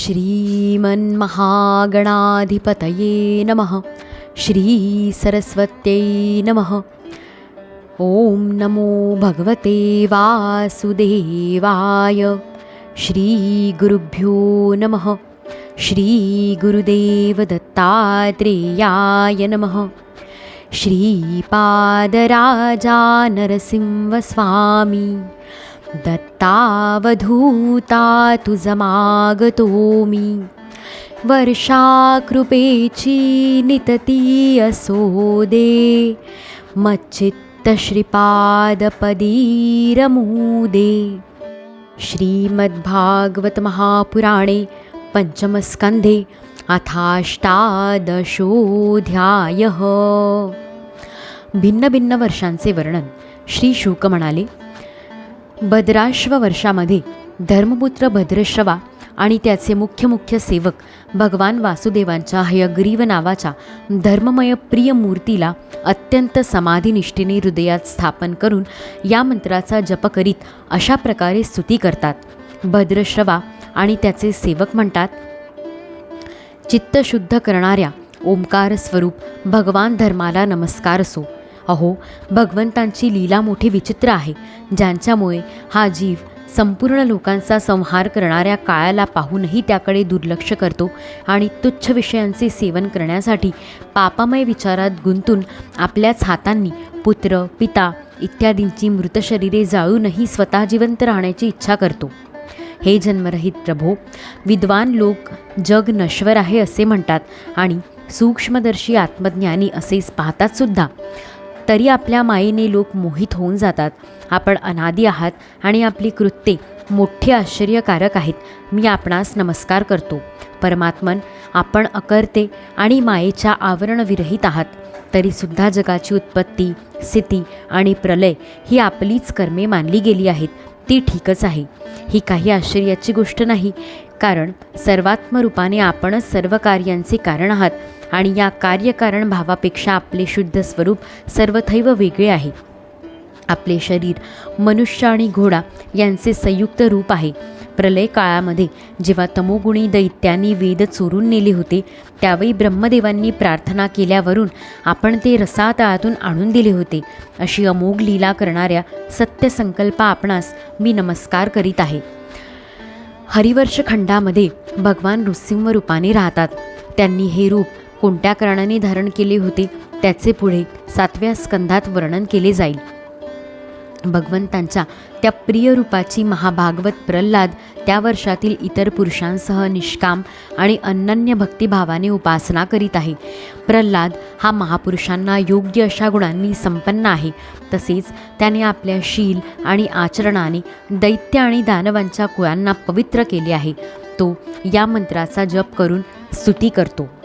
श्रीमन्महागणाधिपतये नमः श्रीसरस्वत्यै नमः। ॐ नमो भगवते वासुदेवाय श्रीगुरुभ्यो नमः श्रीगुरुदेवदत्तात्रेयाय नमः। श्रीपादराजा नरसिंहस्वामी दत्तावधूता तुझमागतो मी वर्षाकृपेची नितती असो दे मच्चित्तश्रीपादपदीरमूदे। श्रीमद्भागवतमहापुराणे श्रीमद्भागवत महापुराणे पञ्चमस्कन्धे अथाष्टादशोऽध्यायः। भिन्न भिन्न वर्षांचे वर्णन श्री शुक म्हणाले भद्राश्व वर्षामध्ये धर्मपुत्र भद्रश्रवा आणि त्याचे मुख्य मुख्य सेवक भगवान वासुदेवांच्या हयग्रीव नावाच्या धर्ममय प्रिय मूर्तीला अत्यंत समाधीनिष्ठेने हृदयात स्थापन करून या मंत्राचा जप करीत अशा प्रकारे स्तुती करतात. भद्रश्रवा आणि त्याचे सेवक म्हणतात चित्तशुद्ध करणाऱ्या ओंकार स्वरूप भगवान धर्माला नमस्कार असो. अहो भगवंतांची लीला मोठी विचित्र आहे. ज्यांच्यामुळे हा जीव संपूर्ण लोकांचा संहार करणाऱ्या काळाला पाहूनही त्याकडे दुर्लक्ष करतो आणि तुच्छ विषयांचे सेवन करण्यासाठी पापामय विचारात गुंतून आपल्याच हातांनी पुत्र पिता इत्यादींची मृत शरीरे जाळूनही स्वतः जिवंत राहण्याची इच्छा करतो. हे जन्मरहित प्रभो विद्वान लोक जग नश्वर आहे असे म्हणतात आणि सूक्ष्मदर्शी आत्मज्ञानी असेच पाहतात सुद्धा तरी आपल्या मायेने लोक मोहित होऊन जातात. आपण अनादी आहात आणि आपली कृत्ये मोठी आश्चर्यकारक आहेत. मी आपणास नमस्कार करतो. परमात्मन आपण अकर्ते आणि मायेच्या आवरणविरहित आहात. तरीसुद्धा जगाची उत्पत्ती स्थिती आणि प्रलय ही आपलीच कर्मे मानली गेली आहेत. ती ठीकच आहे. ही काही आश्चर्याची गोष्ट नाही कारण सर्वात्मरूपाने आपणच सर्व कार्यांचे कारण आहात. आणि या कार्यकारण भावापेक्षा आपले शुद्ध स्वरूप सर्वथैव वेगळे आहे. आपले शरीर मनुष्य आणि घोडा यांचे संयुक्त रूप आहे. प्रलय काळामध्ये जेव्हा तमोगुणी दैत्यांनी वेद चोरून नेले होते त्यावेळी ब्रह्मदेवांनी प्रार्थना केल्यावरून आपण ते रसातळातून आणून दिले होते. अशी अमोघ लीला करणाऱ्या सत्यसंकल्पा आपणास मी नमस्कार करीत आहे. हरिवर्ष खंडामध्ये भगवान नृसिंह रूपाने राहतात. त्यांनी हे रूप कोणत्या कारणाने धारण केले होते त्याचे पुढे सातव्या स्कंधात वर्णन केले जाईल. भगवंतांच्या त्या प्रिय रूपाची महाभागवत प्रल्हाद त्या वर्षातील इतर पुरुषांसह निष्काम आणि अनन्य भक्तिभावाने उपासना करीत आहे. प्रल्हाद हा महापुरुषांना योग्य अशा गुणांनी संपन्न आहे. तसेच त्याने आपल्या शील आणि आचरणाने दैत्य आणि दानवांच्या कुळांना पवित्र केले आहे. तो या मंत्राचा जप करून स्तुती करतो.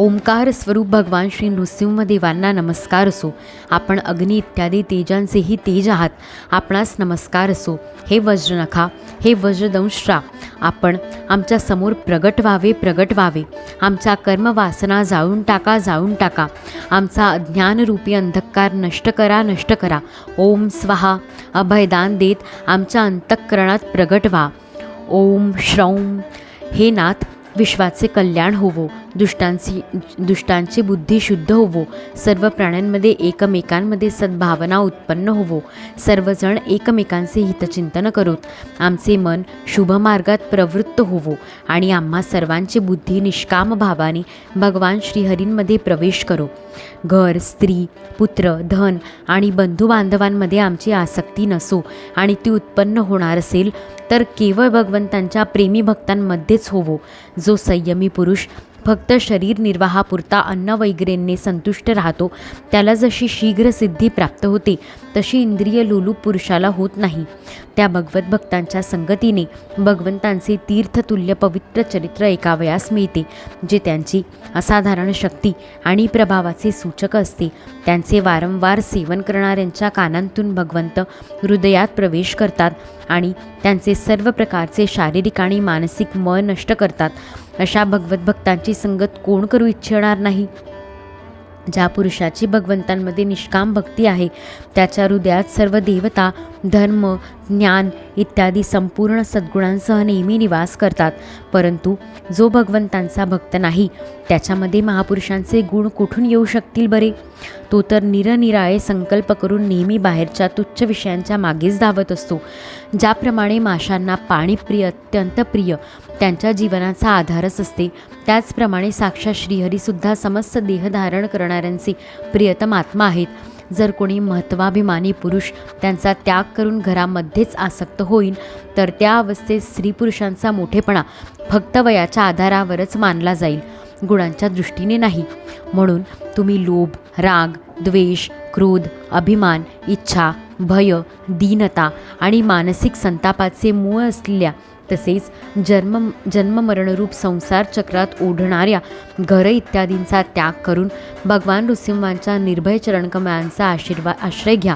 ओंकार स्वरूप भगवान श्री नृसिंहदेवांना नमस्कार असो. आपण अग्नी इत्यादी तेजांचेही तेज आहात. आपणास नमस्कार असो. हे वज्रनखा हे वज्रदंश्रा आपण आमच्यासमोर प्रगट व्हावे प्रगट व्हावे. आमच्या कर्मवासना जाळून टाका जाळून टाका. आमचा अज्ञानरूपी अंधकार नष्ट करा नष्ट करा. ओम स्वाहा. अभयदान देत आमच्या अंतःकरणात प्रगट व्हा. ओम श्रौम हे नाथ विश्वाचे कल्याण होवो. दुष्टांची दुष्टांची बुद्धी शुद्ध होवो. सर्व प्राण्यांमध्ये एकमेकांमध्ये सद्भावना उत्पन्न होवो. सर्वजण एकमेकांचे हितचिंतन करोत. आमचे मन शुभ मार्गात प्रवृत्त होवो आणि आम्हा सर्वांची बुद्धी निष्काम भावाने भगवान श्रीहरींमध्ये प्रवेश करो. घर स्त्री पुत्र धन आणि बंधुबांधवांमध्ये आमची आसक्ती नसो आणि ती उत्पन्न होणार असेल तर केवळ भगवंतांच्या प्रेमी भक्तांमध्येच होवो. जो संयमी पुरुष फक्त शरीर निर्वाहापुरता अन्न वैगरेंनी संतुष्ट राहतो त्याला जशी शीघ्र सिद्धी प्राप्त होते तशी इंद्रिय लोलूप पुरुषाला होत नाही. त्या भगवत भक्तांच्या संगतीने भगवंतांचे तीर्थतुल्य पवित्र चरित्र एकावयास मिळते जे त्यांची असाधारण शक्ती आणि प्रभावाचे सूचक असते. त्यांचे वारंवार सेवन करणाऱ्यांच्या कानांतून भगवंत हृदयात प्रवेश करतात आणि त्यांचे सर्व प्रकारचे शारीरिक आणि मानसिक मळ नष्ट करतात. अशा भगवत भक्तांची संगत कोण करू इच्छिणार नाही? ज्या पुरुषाची भगवंतांमध्ये निष्काम भक्ती आहे त्याच्या हृदयात सर्व देवता धर्म ज्ञान इत्यादी संपूर्ण सद्गुणांसह नेहमी निवास करतात. परंतु जो भगवंतांचा भक्त नाही त्याच्यामध्ये महापुरुषांचे गुण कुठून येऊ शकतील बरे? तो तर निरनिराळे संकल्प करून नेहमी बाहेरच्या तुच्छ विषयांच्या मागेच धावत असतो. ज्याप्रमाणे माशांना पाणी प्रिय अत्यंत प्रिय त्यांच्या जीवनाचा आधारच असते. त्याचप्रमाणे साक्षात श्रीहरीसुद्धा समस्त देह धारण करणाऱ्यांचे प्रियतम आत्मा आहेत. जर कोणी महत्त्वाभिमानी पुरुष त्यांचा त्याग करून घरामध्येच आसक्त होईल तर त्या अवस्थेत स्त्री पुरुषांचा मोठेपणा फक्त वयाच्या आधारावरच मानला जाईल गुणांच्या दृष्टीने नाही. म्हणून तुम्ही लोभ राग द्वेष क्रोध अभिमान इच्छा भय दीनता आणि मानसिक संतापाचे मूळ असलेल्या तसेच जन्म जन्ममरणरूप संसार चक्रात ओढणाऱ्या घर इत्यादींचा त्याग करून भगवान नृसिंहांच्या निर्भय चरणकमळांचा आशीर्वाद आश्रय घ्या.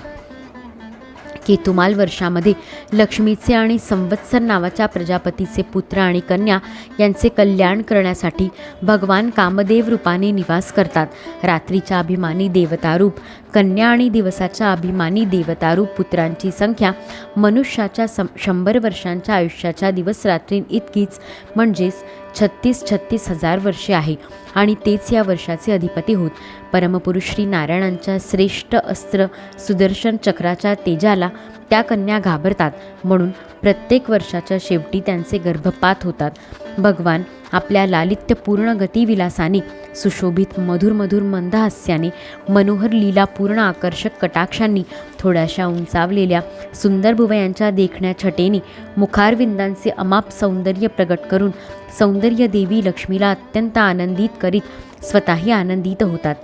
केतुमाल वर्षामध्ये लक्ष्मीचे आणि संवत्सर नावाच्या प्रजापतीचे पुत्र आणि कन्या यांचे कल्याण करण्यासाठी भगवान कामदेव रूपाने निवास करतात. रात्रीच्या अभिमानी देवतारूप कन्या आणि दिवसाच्या अभिमानी देवतारूप पुत्रांची संख्या मनुष्याच्या सं शंभर वर्षांच्या आयुष्याच्या दिवस रात्री इतकीच म्हणजेच छत्तीस छत्तीस हजार वर्षे आहे आणि तेच या वर्षाचे अधिपती होत. परमपुरुष श्री नारायणांच्या श्रेष्ठ अस्त्र सुदर्शन चक्राच्या तेजाला त्या कन्या घाबरतात. म्हणून प्रत्येक वर्षाच्या शेवटी त्यांचे गर्भपात होतात. भगवान आपल्या लालित्यपूर्ण गतिविलासाने सुशोभित मधुर मधुर मंदहास्याने मनोहर लीलापूर्ण आकर्षक कटाक्षांनी थोड्याशा उंचावलेल्या सुंदर भुवयांच्या देखण्या छटेने मुखारविंदांचे अमाप सौंदर्य प्रगट करून सौंदर्य देवी लक्ष्मीला अत्यंत आनंदित करीत स्वतःही आनंदित होतात.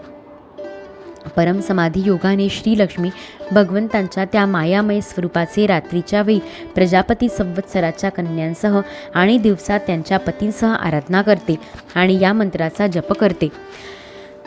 परमसमाधी योगाने श्रीलक्ष्मी भगवंतांच्या त्या मायामय स्वरूपाचे रात्रीच्या वेळी प्रजापती संवत्सराच्या कन्यांसह आणि दिवसात त्यांच्या पतींसह आराधना करते आणि या मंत्राचा जप करते.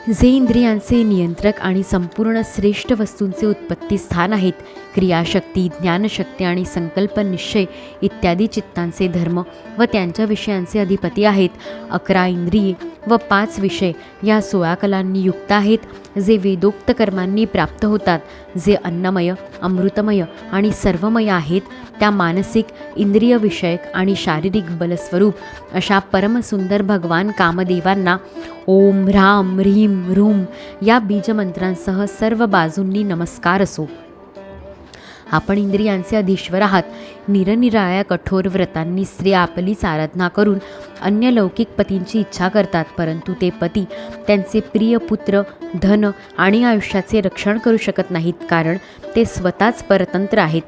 जे इंद्रियांचे नियंत्रक आणि संपूर्ण श्रेष्ठ वस्तूंचे उत्पत्ती स्थान आहेत क्रियाशक्ती ज्ञानशक्ती आणि संकल्प निश्चय इत्यादी चित्तांचे धर्म व त्यांच्या विषयांचे अधिपती आहेत. अकरा इंद्रिये व पाच विषय या सोळा कलांनी युक्त आहेत जे वेदोक्त कर्मांनी प्राप्त होतात जे अन्नमय अमृतमय आणि सर्वमय आहेत त्या मानसिक इंद्रिय विषयक आणि शारीरिक बलस्वरूप अशा परमसुंदर भगवान कामदेवांना ओम ह्राम ह्रीम ह्रूम या बीजमंत्रांसह सर्व बाजूंनी नमस्कार असो. आपण इंद्रियांचे अधीश्वर आहात. निरनिराळ्या कठोर व्रतांनी स्त्रिया आपलीच आराधना करून अन्य लौकिक पतींची इच्छा करतात परंतु ते पती त्यांचे प्रिय पुत्र धन आणि आयुष्याचे रक्षण करू शकत नाहीत कारण ते स्वतःच परतंत्र आहेत.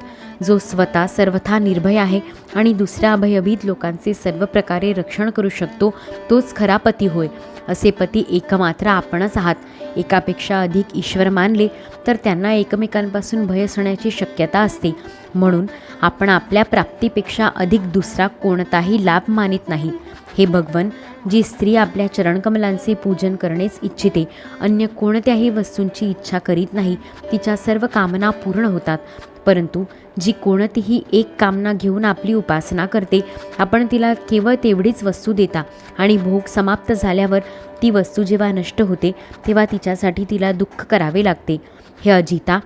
जो स्वतः सर्वथा निर्भय आहे आणि दुसऱ्या अभयभीत लोकांचे सर्व प्रकारे रक्षण करू शकतो तोच खरा पती होय. असे पती एकमात्र आपणच आहात. एकापेक्षा अधिक ईश्वर मानले तर त्यांना एकमेकांपासून भय असण्याची शक्यता असते. म्हणून आपण आपल्या प्राप्तीपेक्षा अधिक दुसरा कोणताही लाभ मानित नाही. हे भगवन जी स्त्री आपल्या चरणकमलांचे पूजन करणेच इच्छिते अन्य कोणत्याही वस्तूंची इच्छा करीत नाही तिच्या सर्व कामना पूर्ण होतात. परंतु जी कोणतीही एक कामना घेऊन आपली उपासना करते आपण तिला केवळ तेवढीच वस्तू देता आणि भोग समाप्त झाल्यावर ती वस्तू जेव्हा नष्ट होते तेव्हा तिच्यासाठी तिला दुःख करावे लागते. हे अजिता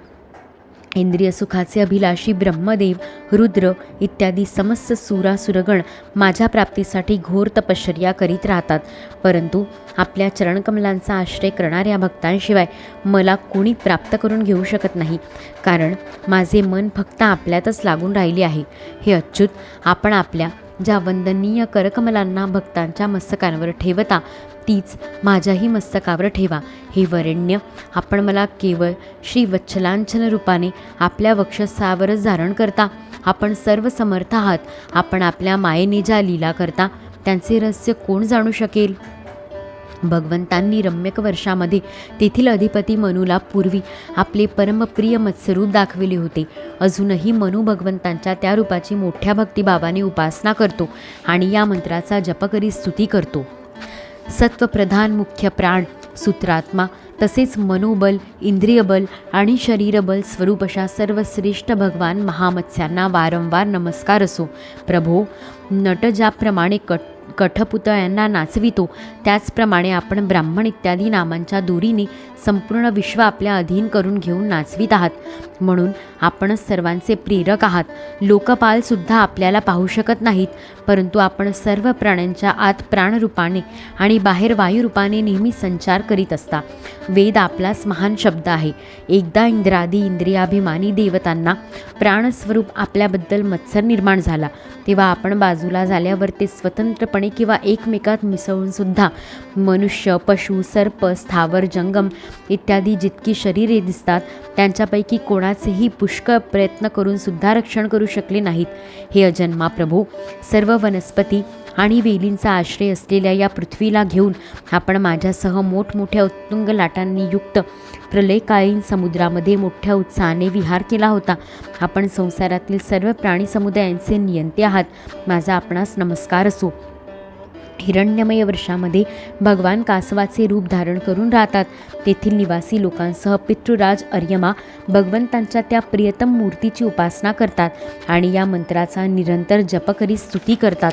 इंद्रिय सुखाचे अभिलाषी ब्रह्मदेव रुद्र इत्यादी समस्त सुरासुरगण माझ्या प्राप्तीसाठी घोर तपश्चर्या करीत राहतात. परंतु आपल्या चरणकमलांचा आश्रय करणाऱ्या भक्तांशिवाय मला कोणी प्राप्त करून घेऊ शकत नाही. कारण माझे मन फक्त आपल्यातच लागून राहिले आहे. हे अच्युत आपण आपल्या ज्या वंदनीय करकमलांना भक्तांच्या मस्तकांवर ठेवता तीच माझ्याही मस्तकावर ठेवा. हे वरेण्य आपण मला केवळ श्री वत्सलांछन रूपाने आपल्या वक्षस्थावरच धारण करता. आपण सर्व समर्थ आहात. आपण आपल्या मायेने ज्या लीला करता त्यांचे रहस्य कोण जाणू शकेल? भगवंतांनी रम्यक वर्षामध्ये तेथील अधिपती मनूला पूर्वी आपले परमप्रिय मत्स्यरूप दाखविले होते. अजूनही मनू भगवंतांच्या त्या रूपाची मोठ्या भक्तिभावाने उपासना करतो आणि या मंत्राचा जप करी स्तुती करतो. सत्वप्रधान मुख्य प्राण सूत्रात्मा तसेच मनोबल इंद्रियबल आणि शरीरबल स्वरूप अशा सर्वश्रेष्ठ भगवान महामत्स्यांना वारंवार नमस्कार असो. प्रभो नट ज्याप्रमाणे कट कठपुतळ्यांना नाचवितो. त्याचप्रमाणे आपण ब्राह्मण इत्यादी नामांच्या दोरीने संपूर्ण विश्व आपल्या अधीन करून घेऊन नाचवीत आहात. म्हणून आपणच सर्वांचे प्रेरक आहात. लोकपालसुद्धा आपल्याला पाहू शकत नाहीत परंतु आपण सर्व प्राण्यांच्या आत प्राणरूपाने आणि बाहेर वायुरूपाने नेहमी संचार करीत असता. वेद आपलाच महान शब्द आहे. एकदा इंद्रादी इंद्रियाभिमानी देवतांना प्राणस्वरूप आपल्याबद्दल मत्सर निर्माण झाला. तेव्हा आपण बाजूला झाल्यावर ते स्वतंत्रपणे किंवा एकमेकात मिसळून सुद्धा मनुष्य पशु सर्प स्थावर जंगम इत्यादी जितकी शरीरे दिसतात त्यांच्यापैकी कोणाचेही पुष्कळ प्रयत्न करून सुद्धा रक्षण करू शकले नाहीत. हे अजन्मा प्रभू सर्व वनस्पती आणि वेलींचा आश्रय असलेल्या या पृथ्वीला घेऊन आपण माझ्यासह मोठमोठ्या उत्तुंग लाटांनी युक्त प्रलयकालीन समुद्रामध्ये मोठ्या उत्साहाने विहार केला होता. आपण संसारातील सर्व प्राणी समुदायांचे नियंते आहात. माझा आपणास नमस्कार असो. हिरण्यमय वर्षामध्ये भगवान कासवाचे रूप धारण करून राहतात. तेथील निवासी लोकांसह पितृराज अर्यमा भगवंतांच्या त्या प्रियतम मूर्तीची उपासना करतात आणि या मंत्राचा निरंतर जप करी स्तुती करतात.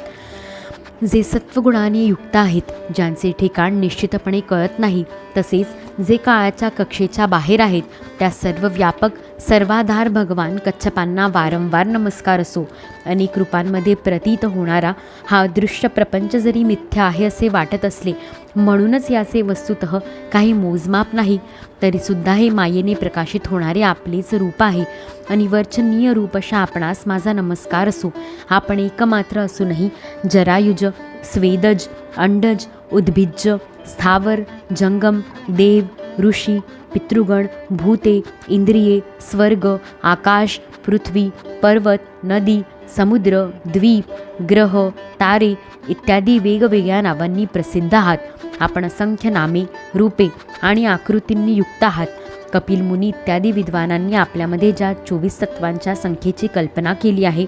जे सत्वगुणाने युक्त आहेत ज्यांचे ठिकाण निश्चितपणे कळत नाही तसेच जे काळाच्या कक्षेच्या बाहेर आहेत त्या सर्व व्यापक सर्वाधार भगवान कच्छपांना वारंवार नमस्कार असो. अनेक रूपांमध्ये प्रतीत होणारा हा दृश्य प्रपंच जरी मिथ्या आहे असे वाटत असले म्हणूनच याचे वस्तुत काही मोजमाप नाही तरीसुद्धा हे मायेने प्रकाशित होणारे आपलेच रूप आहे. अनिवर्चनीय रूप अशा आपणास माझा नमस्कार असो. आपण एकमात्र असूनही जरायुज स्वेदज अंडज उद्भिज्ज स्थावर जंगम देव ऋषी पितृगण भूते इंद्रिये स्वर्ग आकाश पृथ्वी पर्वत नदी समुद्र द्वीप ग्रह तारे इत्यादी वेगवेगळ्या नावांनी प्रसिद्ध आहात. आपण असंख्य नामे रूपे आणि आकृतींनी युक्त आहात. कपिल मुनी इत्यादी विद्वानांनी आपल्यामध्ये ज्या चोवीस तत्वांच्या संख्येची कल्पना केली आहे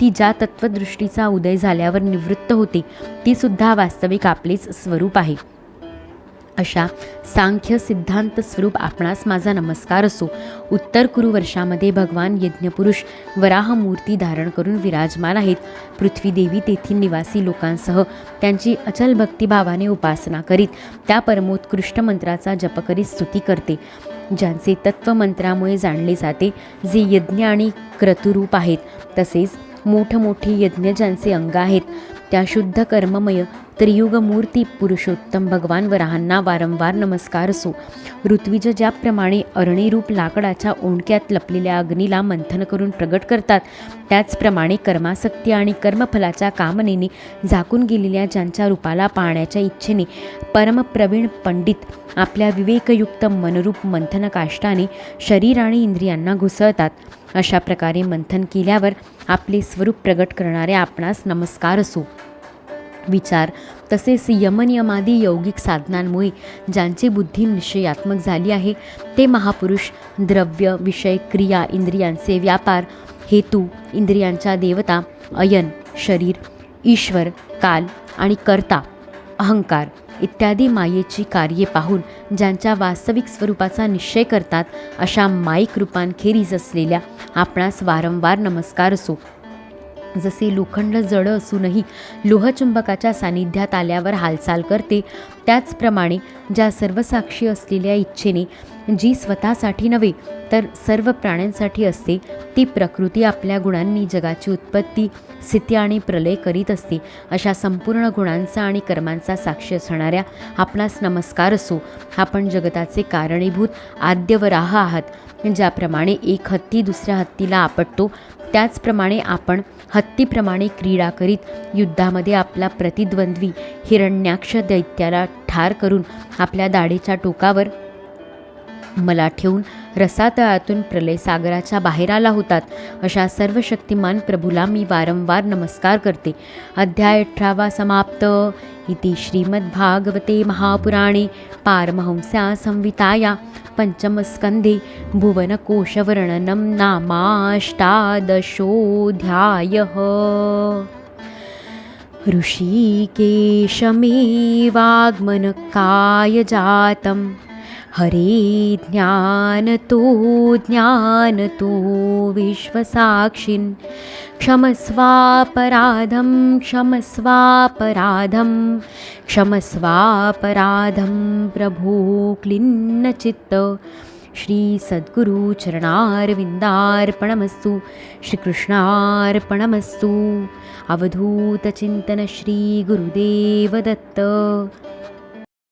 ती ज्या तत्वदृष्टीचा उदय झाल्यावर निवृत्त होते ती सुद्धा वास्तविक आपलेच स्वरूप आहे. अशा सांख्य सिद्धांत स्वरूप आपणास माझा नमस्कार असो. उत्तर कुरु वर्षामध्ये भगवान यज्ञपुरुष वराह मूर्ती धारण करून विराजमान आहेत. पृथ्वी देवी तेथील निवासी लोकांसह त्यांची अचल भक्तिभावाने उपासना करीत त्या परमोत्कृष्ट मंत्राचा जप करीत स्तुती करते. ज्यांचे तत्वमंत्रामुळे जाणले जाते जे यज्ञ आणि क्रतुरूप आहेत तसेच मोठमोठी यज्ञ ज्यांचे अंग आहेत त्या शुद्ध कर्ममय त्रियुगमूर्ती पुरुषोत्तम भगवान वराहांना वारंवार नमस्कार असो ऋत्विज ज्याप्रमाणे अरणीरूप लाकडाच्या ओंडक्यात लपलेल्या अग्नीला मंथन करून प्रगट करतात त्याचप्रमाणे कर्मासक्ती आणि कर्मफलाच्या कामनेने झाकून गेलेल्या ज्यांच्या रूपाला पाहण्याच्या इच्छेने परमप्रवीण पंडित आपल्या विवेकयुक्त मनरूप मंथन काष्टाने शरीर आणि इंद्रियांना घुसळतात. अशा प्रकारे मंथन केल्यावर आपले स्वरूप प्रगट करणारे आपणास नमस्कार असो. विचार तसेच यमनियमादी यौगिक साधनांमुळे ज्यांची बुद्धी निश्चयात्मक झाली आहे ते महापुरुष द्रव्य विषय क्रिया इंद्रियांचे व्यापार हेतू इंद्रियांच्या देवता अयन शरीर ईश्वर काल आणि कर्ता अहंकार इत्यादी मायेची कार्ये पाहून ज्यांच्या वास्तविक स्वरूपाचा निश्चय करतात अशा माईक रूपांखेरीज असलेल्या आपणास वारंवार नमस्कार असो. जसे लोखंड जड असूनही लोहचुंबकाच्या सानिध्यात आल्यावर हालचाल करते त्याचप्रमाणे ज्या सर्वसाक्षी असलेल्या इच्छेने जी स्वतःसाठी नव्हे तर सर्व प्राण्यांसाठी असते. ती प्रकृती आपल्या गुणांनी जगाची उत्पत्ती स्थिती आणि प्रलय करीत असते. अशा संपूर्ण गुणांचा आणि कर्मांचा साक्षी असणाऱ्या आपणास नमस्कार असो. आपण जगताचे कारणीभूत आद्यवराह आहात ज्याप्रमाणे एक हत्ती दुसऱ्या हत्तीला आपटतो त्याचप्रमाणे आपण हत्तीप्रमाणे क्रीडा करीत युद्धामध्ये आपला प्रतिद्वंद्वी हिरण्याक्ष दैत्याला ठार करून आपल्या दाढीच्या टोकावर मला ठेवून रसातळातून प्रलय सागराच्या बाहेर आला होतात. अशा सर्व शक्तिमान प्रभूला मी वारंवार नमस्कार करते. अध्याय अठरावा समाप्त. इति श्रीमद्भागवते महापुराणे पारमहंस्या संविताया पञ्चमस्कन्धे भुवनकोशवर्णनं नामाष्टादशोऽध्यायः. ऋषिकेशमेवाग्मनकाय जातम् हरे ज्ञान तु ज्ञान तु विश्वसाक्षिन्। क्षमस्वापराधं क्षमस्वापराधं क्षमस्वापराधं प्रभो क्लिन्नचित्त। श्रीसद्गुरुचरणारविन्दार्पणमस्तु श्रीकृष्णार्पणमस्तु। अवधूतचिन्तनश्रीगुरुदेवदत्त